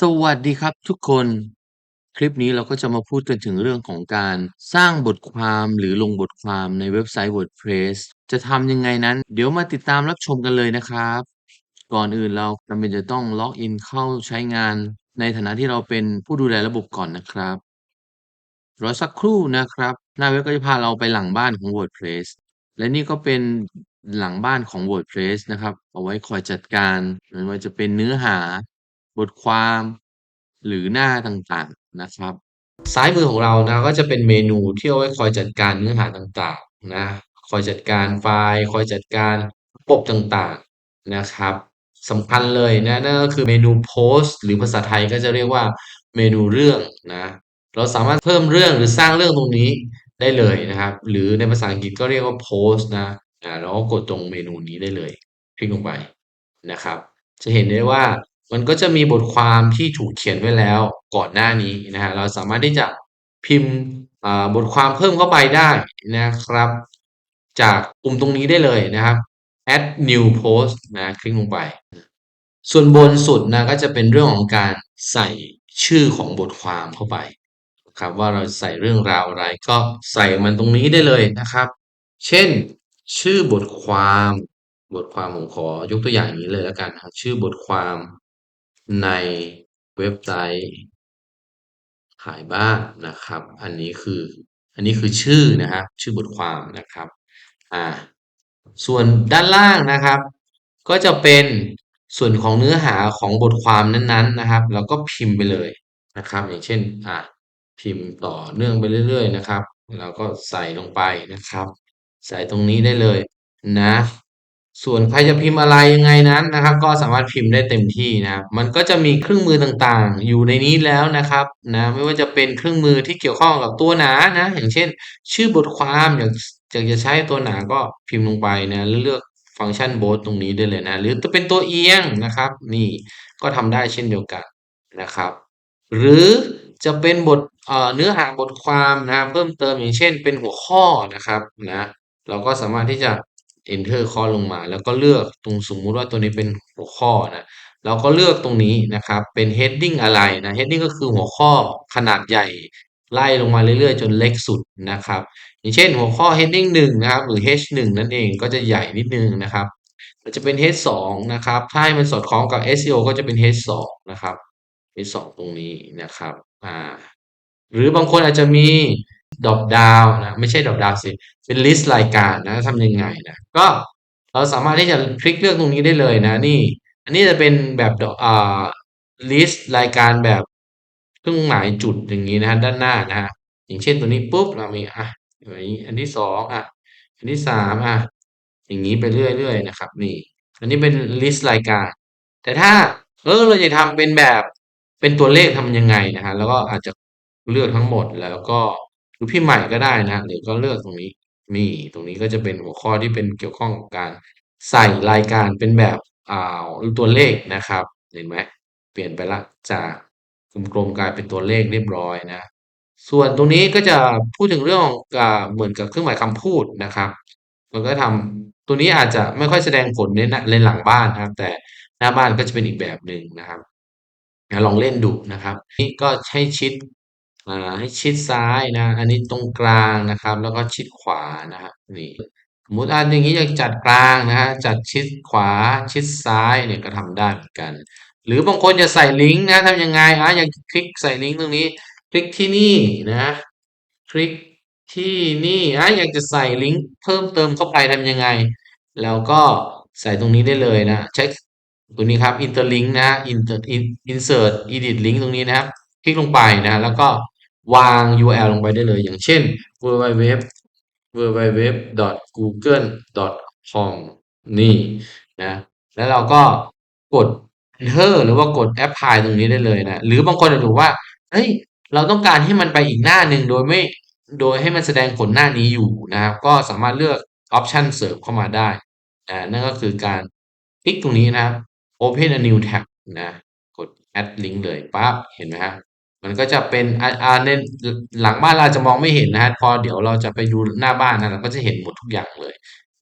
สวัสดีครับทุกคน คลิปนี้เราก็จะมาพูดกันถึงเรื่องของการสร้างบทความหรือลงบทความในเว็บไซต์ WordPress จะทำยังไงนั้น เดี๋ยวมาติดตามรับชมกันเลยนะครับ ก่อนอื่นเราจำเป็นจะต้องล็อกอินเข้าใช้งาน ในฐานะที่เราเป็นผู้ดูแลระบบก่อนนะครับรอสักครู่นะครับ หน้าเว็บก็จะพาเราไปหลังบ้านของ WordPress และนี่ก็เป็นหลังบ้านของ WordPress นะครับ เอาไว้คอยจัดการไม่ว่าจะเป็นเนื้อหา บทความหรือหน้าต่างๆนะครับ ซ้ายมือของเรานะก็จะเป็นเมนูที่เอาไว้คอยจัดการเนื้อหาต่างๆนะคอยจัดการไฟล์คอยจัดการระบต่างๆนะครับสำคัญเลยนะนั่นก็คือเมนูโพสต์หรือภาษาไทยก็จะเรียกว่าเมนูเรื่องนะเราสามารถเพิ่มเรื่องหรือสร้างเรื่องตรงนี้ได้เลยนะครับ หรือในภาษาอังกฤษก็เรียกว่าโพสต์นะเราก็กดตรงเมนูนี้ได้เลย คลิกลงไปนะครับ จะเห็นได้ว่า มันก็จะมีบทความที่ถูกเขียนไว้แล้วก่อนหน้านี้นะฮะเราสามารถที่จะพิมพ์บทความเพิ่มเข้าไปได้นะครับ จากปุ่มตรงนี้ได้เลยนะครับ add new post นะคลิกลงไป ส่วนบนสุดนะก็จะเป็นเรื่องของการใส่ชื่อของบทความเข้าไปครับว่าเราใส่เรื่องราวอะไรก็ใส่มันตรงนี้ได้เลยนะครับ เช่น ชื่อบทความ บทความผมขอยกตัวอย่างนี้เลยแล้วกันครับชื่อบทความ ในเว็บไซต์ขายบ้านนะครับ อันนี้คือ อันนี้คือชื่อนะครับ ชื่อบทความนะครับ อ่า ส่วนด้านล่างนะครับ ก็จะเป็นส่วนของเนื้อหาของบทความนั้นๆนะครับ แล้วก็พิมพ์ไปเลยนะครับ อย่างเช่น อ่าพิมพ์ต่อเนื่องไปเรื่อย ๆ นะครับ แล้วก็ใส่ลงไปนะครับ ใส่ตรงนี้ได้เลยนะ ส่วนใครจะพิมพ์อะไรยังไงนั้นนะครับ ก็สามารถพิมพ์ได้เต็มที่นะครับมันก็จะมีเครื่องมือต่างๆ อยู่ในนี้แล้วนะครับนะไม่ว่าจะเป็นเครื่องมือที่เกี่ยวข้องกับตัวหนานะ อย่างเช่น ชื่อบทความอยากอยากจะใช้ตัวหนาก็พิมพ์ลงไปนะแล้วเลือกฟังก์ชันโบสตรงนี้ได้เลยนะ หรือจะเป็นตัวเอียงนะครับ นี่ก็ทำได้เช่นเดียวกันนะครับ หรือจะเป็นบทเนื้อหาบทความนะเพิ่มเติมอย่างเช่น เป็นหัวข้อนะครับนะเราก็สามารถที่จะ enter ข้อลงมา แล้วก็เลือกตรงสมมุติว่าตัวนี้เป็นหัวข้อนะเราก็เลือกตรงนี้นะครับเป็น heading อะไรนะ heading ก็คือหัวข้อขนาดใหญ่ไล่ลงมาเรื่อยๆ จนเล็กสุดนะครับ อย่างเช่นหัวข้อ heading 1นะครับหรือ h1 นั่นเองก็จะใหญ่นิดนึงนะครับมันจะเป็น h2 นะครับถ้าให้มันสอดคล้องกับ SEO ก็จะเป็น h2 นะครับ h2 ตรงนี้นะครับอ่าหรือบางคนอาจจะมี ดอปดาวนะไม่ใช่ดอปดาวสิ เป็นลิสต์รายการนะทำยังไงนะก็เราสามารถที่จะคลิกเลือกตรงนี้ได้เลยนะนี่ อันนี้จะเป็นแบบอ่าลิสต์รายการแบบเครื่องหมายจุดอย่างนี้นะด้านหน้านะฮะอย่างเช่นตัวนี้ปุ๊บเรามีอะอันที่สองอะอันที่สามอะอย่างนี้ไปเรื่อยๆนะครับ นี่ อันนี้เป็นลิสต์รายการ แต่ถ้าเออเราจะทำเป็นแบบเป็นตัวเลขทำยังไงนะฮะแล้วก็อาจจะเลือกทั้งหมดแล้วก็ รือพิมพ์ใหม่ก็ได้นะหรือก็เลือกตรงนี้นี่ตรงนี้ก็จะเป็นหัวข้อที่เป็นเกี่ยวข้องกับการใส่รายการเป็นแบบอ่าตัวเลขนะครับ เห็นไหมเปลี่ยนไปละจากกลมๆกลายเป็นตัวเลขเรียบร้อยนะ ส่วนตรงนี้ก็จะพูดถึงเรื่องอ่าเหมือนกับเครื่องหมายคำพูดนะครับ มันก็ทำตัวนี้อาจจะไม่ค่อยแสดงผลในในหลังบ้านนะครับ แต่หน้าบ้านก็จะเป็นอีกแบบหนึ่งนะครับลองเล่นดูนะครับ นี่ก็ให้ชิด อ่า ให้ชิดซ้ายนะ อันนี้ตรงกลางนะครับ แล้วก็ชิดขวานะครับนี่ สมมติอันอย่างนี้อยากจัดกลางนะฮะจัดชิดขวาชิดซ้ายเนี่ยก็ทำได้เหมือนกัน หรือบางคนจะใส่ลิงก์นะทำยังไงอะอยากคลิกใส่ลิงก์ตรงนี้ คลิกที่นี่นะคลิกที่นี่อะอยากจะใส่ลิงก์เพิ่มเติมเข้าไปทำยังไง แล้วก็ใส่ตรงนี้ได้เลยนะเช็คตัวนี้ครับ interlink นะ insert insert edit link ตรงนี้นะครับ คลิกลงไปนะแล้วก็วาง URL ลงไปได้เลย อย่างเช่น www www.google.com นี่นะแล้วเราก็กด enter หรือว่ากด apply ตรงนี้ได้เลยนะหรือบางคนจะดูว่าเฮ้ยเราต้องการให้มันไปอีกหน้าหนึ่งโดยไม่โดยให้มันแสดงผลหน้านี้อยู่นะครับ ก็สามารถเลือก option เสริมเข้ามาได้นะนั่นก็คือการคลิกตรงนี้นะครับ open a new tab นะ กด add link เลยปั๊บเห็นไหมฮะ มันก็จะเป็นอ่าในหลังบ้านเราจะมองไม่เห็นนะฮะพอเดี๋ยวเราจะไปดูหน้าบ้านนะเราก็จะเห็นหมดทุกอย่างเลย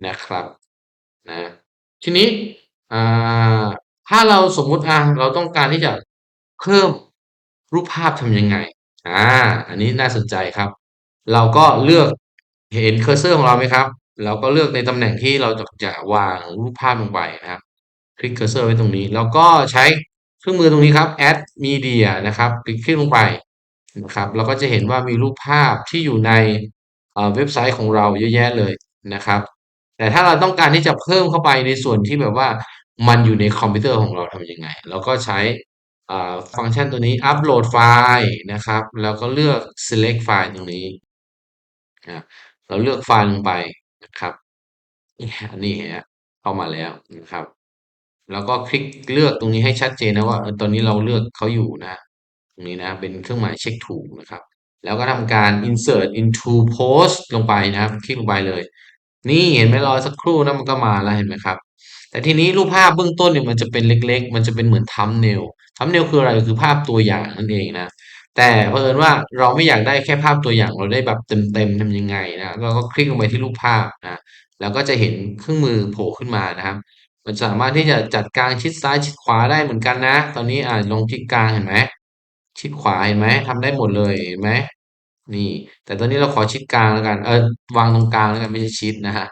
นะครับนะทีนี้อ่าถ้าเราสมมุติอะเราต้องการที่จะเพิ่มรูปภาพทำยังไงอ่าอันนี้น่าสนใจครับ เราก็เลือกเห็นเคอร์เซอร์ของเราไหมครับ เราก็เลือกในตำแหน่งที่เราจะจะวางรูปภาพลงไปนะครับ คลิกเคอร์เซอร์ไว้ตรงนี้ แล้วก็ใช้ เครื่องมือตรงนี้ครับ Add Media นะครับคลิกคลิกลงไปนะครับเราก็จะเห็นว่ามีรูปภาพที่อยู่ในเว็บไซต์ของเราเยอะแยะเลยนะครับ แต่ถ้าเราต้องการที่จะเพิ่มเข้าไปในส่วนที่แบบว่ามันอยู่ในคอมพิวเตอร์ของเราทำยังไง เราก็ใช้ฟังก์ชันตัวนี้อัปโหลดไฟล์นะครับ แล้วก็เลือก select ไฟล์ตรงนี้ เราเลือกไฟล์ลงไปนะครับ นี่อันนี้ฮะเข้ามาแล้วนะครับ แล้วก็คลิกเลือกตรงนี้ให้ชัดเจนนะว่าตอนนี้เราเลือกเขาอยู่นะ ตรงนี้นะเป็นเครื่องหมายเช็คถูกนะครับ แล้วก็ทำการ insert into post ลงไปนะครับ คลิกลงไปเลย นี่เห็นไหมรอสักครู่นะมันก็มาแล้วเห็นไหมครับ แต่ทีนี้รูปภาพเบื้องต้นเนี่ยมันจะเป็นเล็ก ๆ มันจะเป็นเหมือน thumbnail thumbnail คืออะไรคือภาพตัวอย่างนั่นเองนะ แต่เผอิญว่าเราไม่อยากได้แค่ภาพตัวอย่างเราได้แบบเต็มๆทำยังไงนะเราก็คลิกลงไปที่รูปภาพนะแล้วก็จะเห็นเครื่องมือโผล่ขึ้นมานะครับ มันสามารถที่จะจัดกลางชิดซ้ายชิดขวาได้เหมือนกันนะ ตอนนี้อ่าลงชิดกลางเห็นไหมชิดขวาเห็นไหมทำได้หมดเลยเห็นไหมนี่ แต่ตอนนี้เราขอชิดกลางแล้วกัน เออวางตรงกลางแล้วกันไม่ใช่ชิดนะฮะ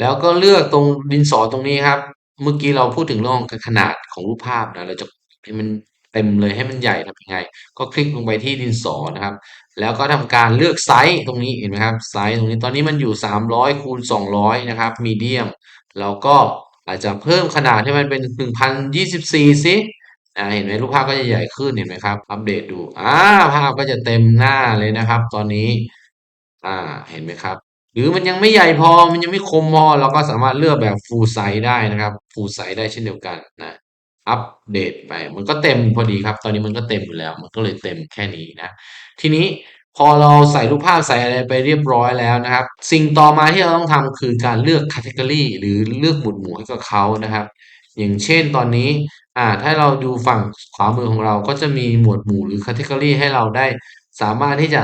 แล้วก็เลือกตรงดินสอตรงนี้ครับ เมื่อกี้เราพูดถึงเรื่องขนาดของรูปภาพนะเราจะให้มันเต็มเลยให้มันใหญ่ทำยังไง ก็คลิกลงไปที่ดินสอนะครับ แล้วก็ทำการเลือกไซส์ตรงนี้เห็นไหมครับไซส์ตรงนี้ตอนนี้มันอยู่ 300คูณ200 นะครับมีเดียมเราก็ อาจจะเพิ่มขนาดให้มันเป็น 1024สิอ่าเห็นไหมรูปภาพก็จะใหญ่ขึ้นเห็นไหมครับ อัปเดตดูอ่าภาพก็จะเต็มหน้าเลยนะครับ ตอนนี้อ่าเห็นไหมครับ หรือมันยังไม่ใหญ่พอมันยังไม่คมพอเราก็สามารถเลือกแบบ full size ได้นะครับ full size ได้เช่นเดียวกันนะอัปเดตไป มันก็เต็มพอดีครับ ตอนนี้มันก็เต็มอยู่แล้ว มันก็เลยเต็มแค่นี้นะ ทีนี้ พอเราใส่รูปภาพใส่อะไรไปเรียบร้อยแล้วนะครับ สิ่งต่อมาที่เราต้องทำคือการเลือก Category หรือเลือกหมวดหมู่ให้กับเขานะครับ อย่างเช่นตอนนี้อ่าถ้าเราดูฝั่งขวามือของเราก็จะมีหมวดหมู่หรือ Category ให้เราได้ สามารถที่จะ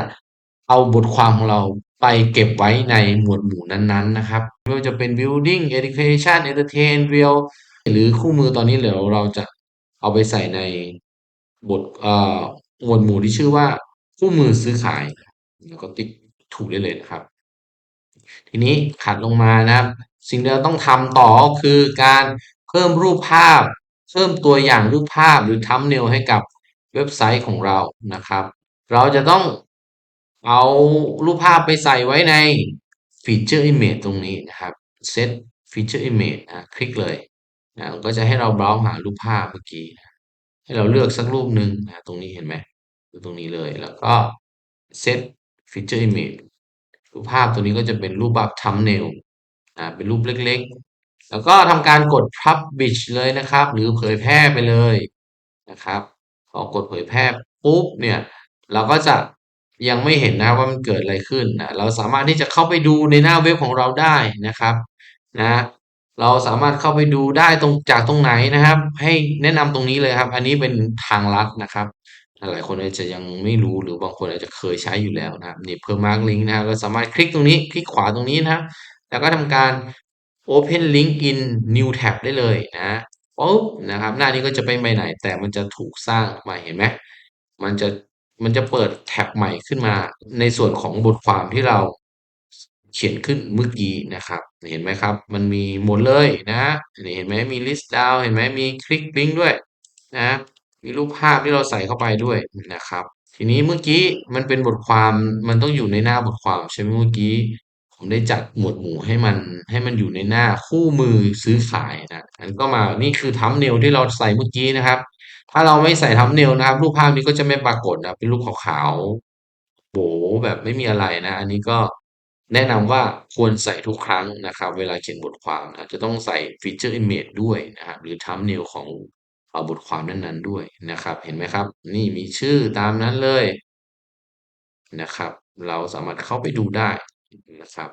เอาบทความของเราไปเก็บไว้ในหมวดหมู่นั้นๆนะครับไม่ว่าจะเป็น Building Education Entertain Real หรือคู่มือตอนนี้เดี๋ยวเราจะเอาไปใส่ในบทเอ่อหมวดหมู่ที่ชื่อว่า คู่มือซื้อขาย แล้วก็ติ๊กถูกได้เลยนะครับ ทีนี้ขัดลงมานะครับ สิ่งที่เราต้องทำต่อก็คือการเพิ่มรูปภาพ เพิ่มตัวอย่างรูปภาพหรือ thumbnail ให้กับเว็บไซต์ของเรานะครับ เราจะต้องเอารูปภาพไปใส่ไว้ใน Feature Image ตรงนี้นะครับ Set Feature Image นะคลิกเลยนะก็จะให้เราเบราว์หารูปภาพเมื่อกี้นะให้เราเลือกสักรูปหนึ่งนะตรงนี้เห็นไหม ดูตรงนี้เลยแล้วก็ Set Feature Image รูปภาพตัวนี้ก็จะเป็นรูปแบบ Thumbnail อ่าเป็นรูปเล็กๆ แล้วก็ทำการกด Publish เลยนะครับ หรือเผยแพร่ไปเลยนะครับพอกดเผยแพร่ปุ๊บเนี่ย เราก็จะยังไม่เห็นนะว่ามันเกิดอะไรขึ้นนะเราสามารถที่จะเข้าไปดูในหน้าเว็บของเราได้นะครับนะเราสามารถเข้าไปดูได้ตรงจากตรงไหนนะครับ ให้แนะนำตรงนี้เลยครับ อันนี้เป็นทางลัดนะครับ หลายคนอาจจะยังไม่รู้หรือบางคนอาจจะเคยใช้อยู่แล้วนะครับนี่เพิ่มมาร์กลิงก์นะครับเราสามารถคลิกตรงนี้คลิกขวาตรงนี้นะครับแล้วก็ทำการ Open Link in New Tab ได้เลยนะปุ๊บนะครับ หน้านี้ก็จะไม่ไปไหน แต่มันจะถูกสร้างมาเห็นไหมมันจะมันจะเปิดแท็บใหม่ขึ้นมา ในส่วนของบทความที่เราเขียนขึ้นเมื่อกี้นะครับ เห็นไหมครับ มันมีหมดเลยนะเห็นไหมมี list down เห็นไหมมีคลิกลิงก์ด้วยนะ มีรูปภาพที่เราใส่เข้าไปด้วยนะครับ ทีนี้เมื่อกี้มันเป็นบทความมันต้องอยู่ในหน้าบทความใช่ไหมเมื่อกี้ ผมได้จัดหมวดหมู่ให้มันให้มันอยู่ในหน้าคู่มือซื้อขายนะอันก็มานี่คือทัมเนลที่เราใส่เมื่อกี้นะครับ ถ้าเราไม่ใส่ทัมเนลนะครับ รูปภาพนี้ก็จะไม่ปรากฏนะเป็นรูปขาวๆโบแบบไม่มีอะไรนะ อันนี้ก็แนะนำว่าควรใส่ทุกครั้งนะครับ เวลาเขียนบทความนะจะต้องใส่ฟีเจอร์อิมเมจด้วยนะครับหรือทัมเนลของ เอาบทความนั้นๆด้วยนะครับ เห็นไหมครับ นี่มีชื่อตามนั้นเลยนะครับ เราสามารถเข้าไปดูได้นะครับ